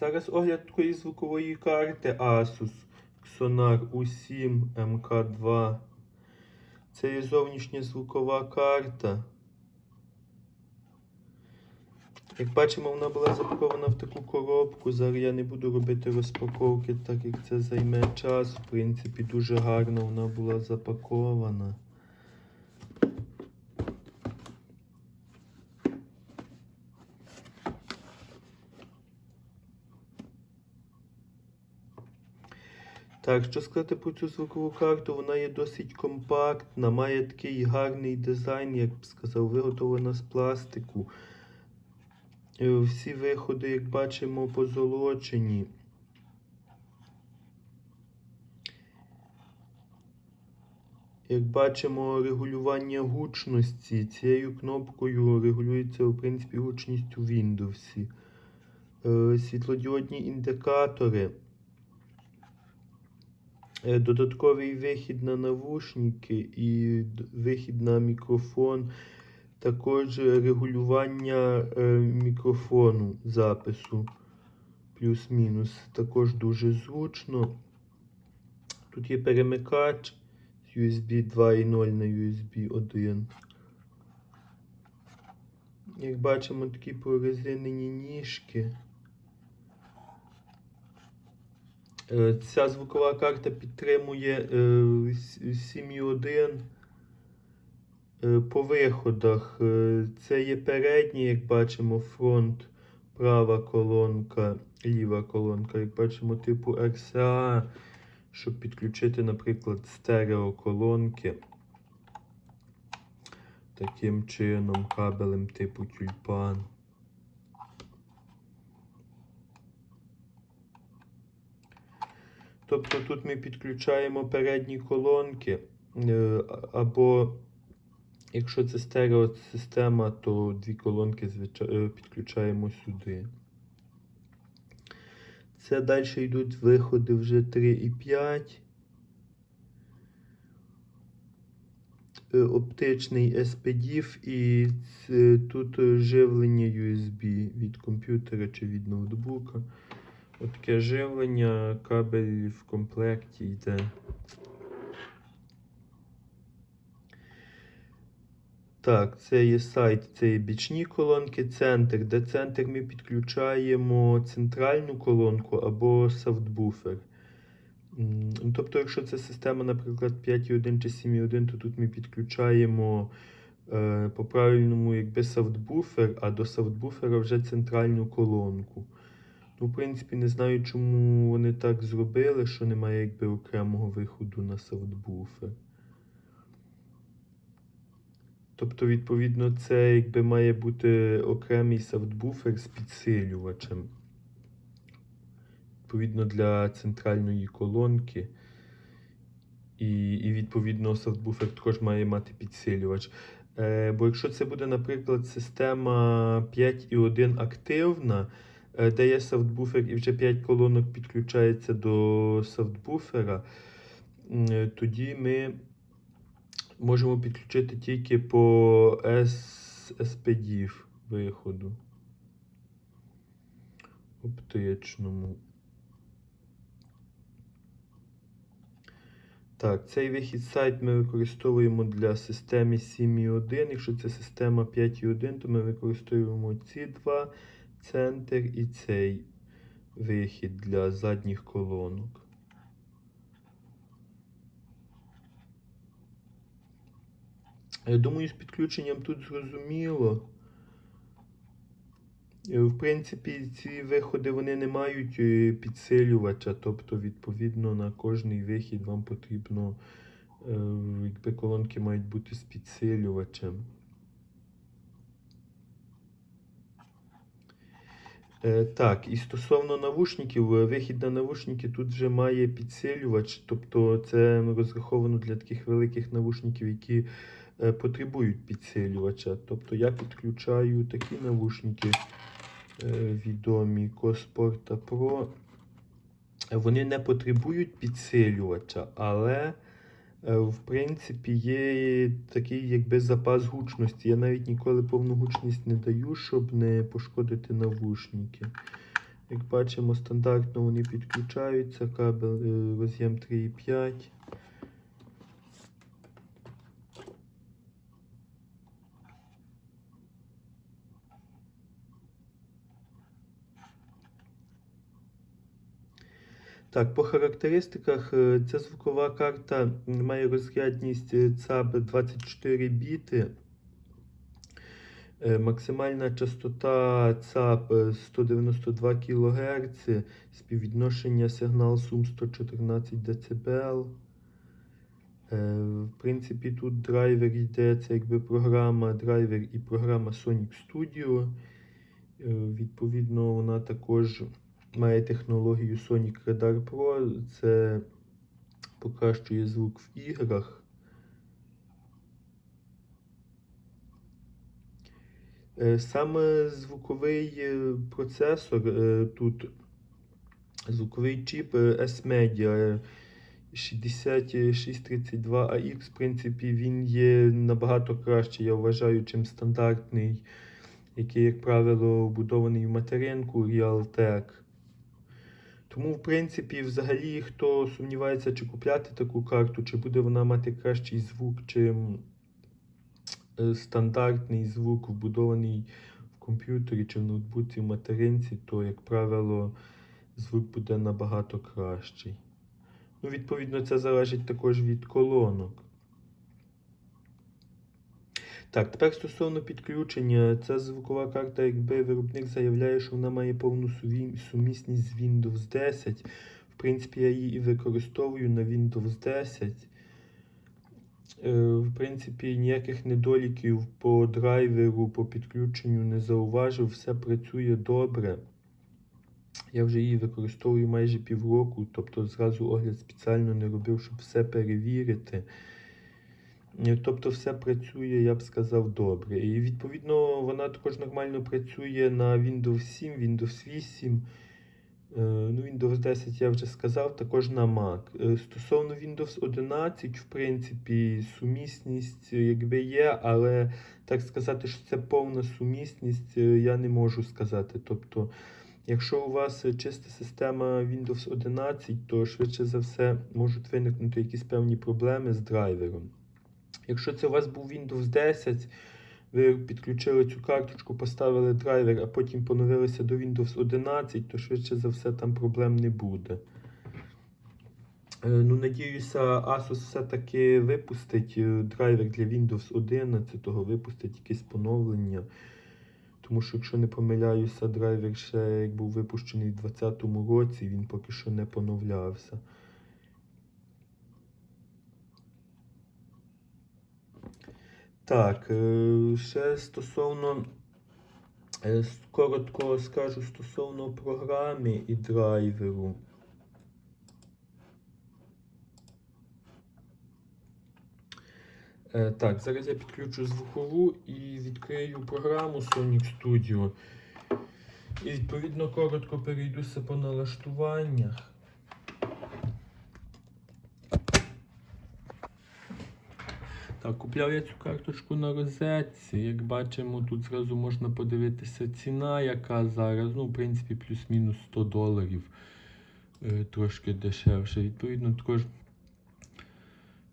Зараз огляд такої звукової карти Asus Sonar U7 MK2. Це є зовнішня звукова карта. Як бачимо, вона була запакована в таку коробку. Зараз я не буду робити розпаковки, так як це займе час. В принципі, дуже гарно вона була запакована. Так, що сказати про цю звукову карту, вона є досить компактна, має такий гарний дизайн, як б сказав, виготовлена з пластику. Е, Всі виходи, як бачимо, позолочені. Як бачимо, регулювання гучності цією кнопкою регулюється, в принципі, гучність у Windows. Е, Світлодіодні індикатори. Е, Додатковий вихід на навушники і вихід на мікрофон. Також регулювання е, мікрофону запису плюс-мінус. Також дуже зручно. Тут є перемикач USB 2.0 на USB 1. Як бачимо, такі прорезинені ніжки. Е, Ця звукова карта підтримує е, с- 7.1 е, по виходах. е, Це є передній, як бачимо, фронт, права колонка, ліва колонка. Як бачимо, типу RCA, щоб підключити, наприклад, стереоколонки. Таким чином, кабелем типу тюльпан. Тобто тут ми підключаємо передні колонки, е, або якщо це стереосистема, то дві колонки е, підключаємо сюди. Це далі йдуть виходи вже 3 і 5. Е, Оптичний SPDIF і тут живлення USB від комп'ютера чи від ноутбука. Отаке живлення, кабель в комплекті йде. Так, це є сайт, це є бічні колонки, центр. Де центр ми підключаємо центральну колонку або сафтбуфер. Тобто, якщо це система, наприклад, 5.1 чи 7.1, то тут ми підключаємо е, по правильному якби сафтбуфер, а до сафтбуфера вже центральну колонку. Ну, в принципі, не знаю, чому вони так зробили, що немає якби окремого виходу на сафтбуфер. Тобто, відповідно, це якби має бути окремий сафтбуфер з підсилювачем. Відповідно, для центральної колонки. І, і відповідно, сафтбуфер також має мати підсилювач. Е, бо якщо це буде, наприклад, система 5.1 активна, де є сафтбуфер і вже 5 колонок підключається до сафтбуфера, е, тоді ми можемо підключити тільки по S- SPDIF виходу. Оптичному. Так, цей вихід сайт ми використовуємо для системи 7.1. Якщо це система 5.1, то ми використовуємо ці два центр і цей вихід для задніх колонок. Я думаю, з підключенням тут зрозуміло. В принципі, ці виходи вони не мають е, підсилювача, тобто, відповідно, на кожний вихід вам потрібно, е, якби колонки мають бути з підсилювачем. Так, і стосовно навушників, е, вихід на навушники тут вже має підсилювач, тобто це розраховано для таких великих навушників, які е, потребують підсилювача. Тобто я підключаю такі навушники е, відомі Cosporta Pro. Вони не потребують підсилювача, але е, в принципі є такий якби запас гучності. Я навіть ніколи повну гучність не даю, щоб не пошкодити навушники. Як бачимо, стандартно вони підключаються, кабель е, роз'єм 3,5. Так, по характеристиках е, ця звукова карта має розрядність е, ЦАБ 24 біти. Е, Максимальна частота ЦАП е, 192 кГц, співвідношення сигнал сум 114 дБ. В принципі, тут драйвер йде, це якби програма, драйвер і програма Sonic Studio. Відповідно, вона також має технологію Sonic Radar Pro. Це покращує звук в іграх. Е, Саме звуковий е, процесор е, тут звуковий чіп S-Media е, 6632AX, в принципі, він є набагато краще, я вважаю, чим стандартний, який, як правило, вбудований в материнку Realtek. Тому, в принципі, взагалі, хто сумнівається, чи купляти таку карту, чи буде вона мати кращий звук, чим е, стандартний звук, вбудований в комп'ютері чи в ноутбуці в материнці, то, як правило, звук буде набагато кращий. Ну, відповідно, це залежить також від колонок. Так, тепер стосовно підключення, ця звукова карта, якби виробник заявляє, що вона має повну сумісність з Windows 10. В принципі, я її і використовую на Windows 10. Е, В принципі, ніяких недоліків по драйверу, по підключенню не зауважив, все працює добре. Я вже її використовую майже півроку, тобто зразу огляд спеціально не робив, щоб все перевірити. Е, Тобто все працює, я б сказав, добре. І відповідно вона також нормально працює на Windows 7, Windows 8. е, Ну, Windows 10 я вже сказав, також на Mac. Е, Стосовно Windows 11, в принципі, сумісність якби є, але так сказати, що це повна сумісність, я не можу сказати. Тобто, якщо у вас чиста система Windows 11, то швидше за все можуть виникнути якісь певні проблеми з драйвером. Якщо це у вас був Windows 10, ви підключили цю карточку, поставили драйвер, а потім поновилися до Windows 11, то швидше за все там проблем не буде. Е, Ну, надіюся, Asus все-таки випустить е, драйвер для Windows 11, того випустить якесь поновлення. Тому що, якщо не помиляюся, драйвер ще як був випущений у 2020 році, він поки що не поновлявся. Так, е, ще стосовно, е, коротко скажу стосовно програми і драйверу. Е, Так, зараз я підключу звукову і відкрию програму Sonic Studio. І відповідно коротко перейдуся по налаштуваннях. Купляв я цю карточку на розетці. Як бачимо, тут зразу можна подивитися ціна, яка зараз. Ну, в принципі, плюс-мінус 100 доларів. Е, трошки дешевше. Відповідно, також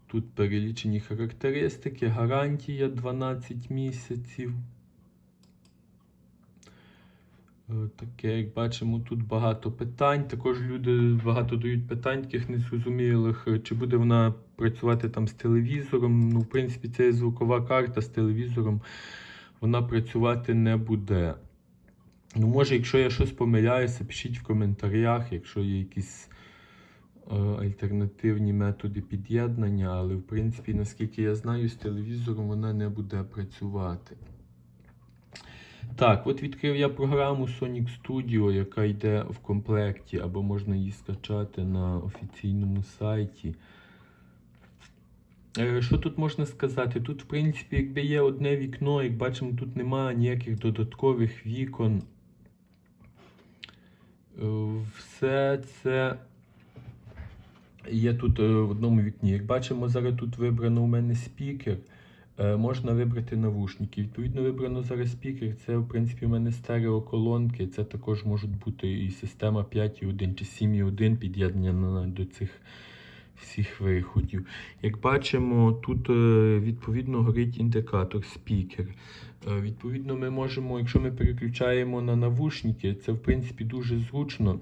тут перелічені характеристики, гарантія 12 місяців. Е, Таке, як бачимо, тут багато питань. Також люди багато дають питань, таких незрозумілих, е, чи буде вона працювати там з телевізором. Ну, в принципі, це звукова карта з телевізором, вона працювати не буде. Ну, може, якщо я щось помиляюся, пишіть в коментарях, якщо є якісь е, альтернативні методи під'єднання, але в принципі, наскільки я знаю, з телевізором вона не буде працювати. Так, от відкрив я програму Sonic Studio, яка йде в комплекті, або можна її скачати на офіційному сайті. Е, Що тут можна сказати? Тут, в принципі, якби є одне вікно, як бачимо, тут немає ніяких додаткових вікон. Е, Все це є тут е, в одному вікні. Як бачимо, зараз тут вибрано у мене спікер. Е, Можна вибрати навушники. Відповідно, вибрано зараз спікер. Це, в принципі, у мене стереоколонки. Це також можуть бути і система 5.1 чи 7.1 під'єднана до цих всіх виходів. Як бачимо, тут е, відповідно горить індикатор спікер. Е, Відповідно, ми можемо, якщо ми переключаємо на навушники, це в принципі дуже зручно.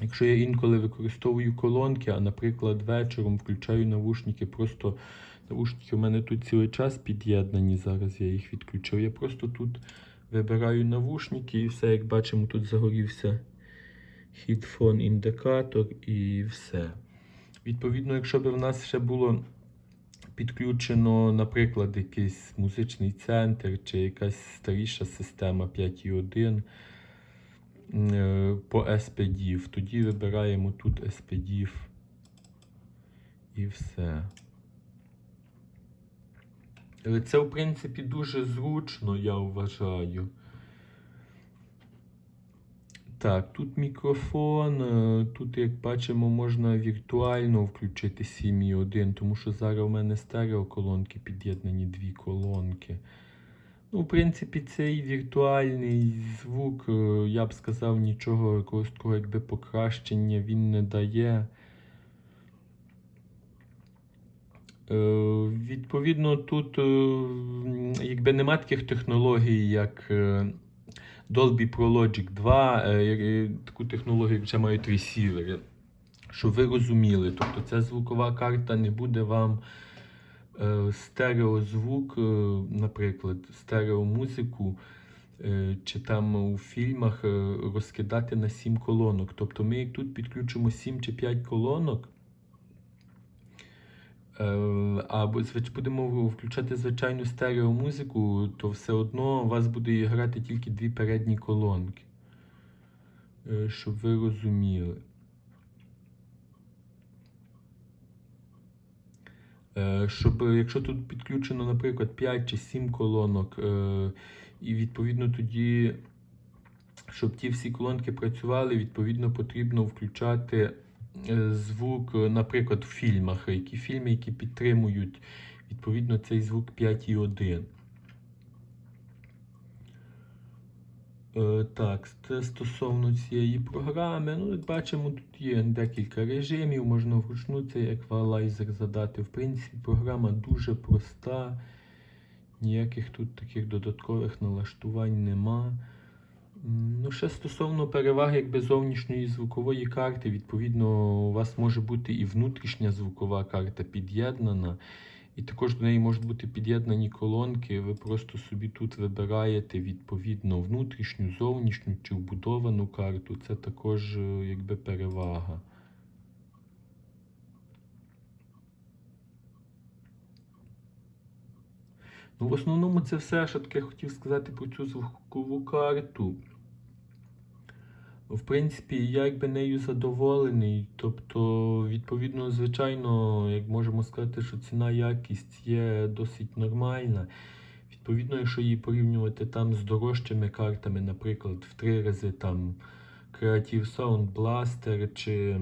Якщо я інколи використовую колонки, а, наприклад, вечором включаю навушники, просто навушники у мене тут цілий час під'єднані. Зараз я їх відключив. Я просто тут вибираю навушники і все, як бачимо, тут загорівся хідфон індикатор і все. Відповідно, якщо б в нас ще було підключено, наприклад, якийсь музичний центр чи якась старіша система 5.1 е, по SPDIF, тоді вибираємо тут SPDIF і все. Але це, в принципі, дуже зручно, я вважаю. Так, тут мікрофон. е, Тут, як бачимо, можна віртуально включити 7.1, тому що зараз у мене стереоколонки під'єднані дві колонки. Ну, в принципі, цей віртуальний звук, е, я б сказав, нічого якогось такого якби покращення він не дає. Е, Відповідно, тут е, якби нема таких технологій, як е, Dolby Pro Logic 2, е, е, таку технологію вже мають ресівери. Щоб ви розуміли, тобто ця звукова карта не буде вам е, стереозвук, е, наприклад, стереомузику, е, чи там у фільмах е, розкидати на 7 колонок. Тобто ми тут підключимо 7 чи 5 колонок. Е, Або будемо включати звичайну стереомузику, то все одно у вас буде грати тільки дві передні колонки. Е, Щоб ви розуміли. Е, Щоб, якщо тут підключено, наприклад, 5 чи 7 колонок, і відповідно тоді, щоб ті всі колонки працювали, відповідно потрібно включати звук, е, наприклад, в фільмах, які фільми, які підтримують відповідно цей звук 5.1. Е, Так, це стосовно цієї програми. Ну, як бачимо, тут є декілька режимів, можна вручну цей еквалайзер задати. В принципі, програма дуже проста, ніяких тут таких додаткових налаштувань нема. Ну, ще стосовно переваги якби зовнішньої звукової карти, відповідно, у вас може бути і внутрішня звукова карта під'єднана, і також до неї можуть бути під'єднані колонки. Ви просто собі тут вибираєте відповідно внутрішню, зовнішню чи вбудовану карту. Це також е, якби перевага. Ну, в основному це все, що таке хотів сказати про цю звукову карту. В принципі, я якби нею задоволений. Тобто, відповідно, звичайно, як можемо сказати, що ціна якість є досить нормальна. Відповідно, якщо її порівнювати там з дорожчими картами, наприклад, в три рази там Creative Sound Blaster чи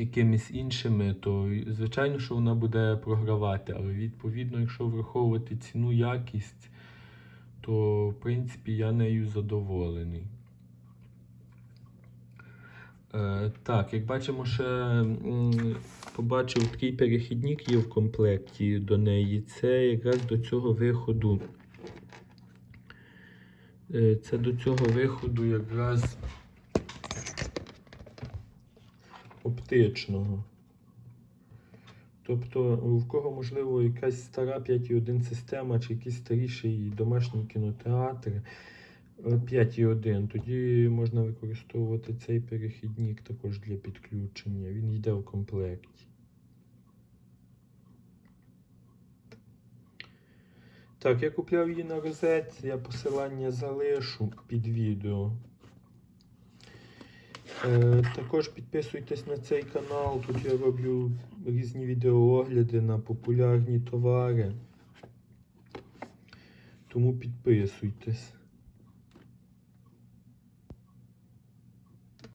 якимись іншими, то звичайно, що вона буде програвати. Але відповідно, якщо враховувати ціну якість, то в принципі я нею задоволений. Е, так, як бачимо, ще побачив такий перехідник є в комплекті до неї. Це якраз до цього виходу. Е, це до цього виходу якраз оптичного. Тобто, в кого, можливо, якась стара 5.1 система чи якийсь старіший домашній кінотеатр е, 5.1, тоді можна використовувати цей перехідник також для підключення. Він йде в комплекті. Так, я купляв її на розетці, я посилання залишу під відео. Е, також підписуйтесь на цей канал. Тут я роблю різні відеоогляди на популярні товари. Тому підписуйтесь.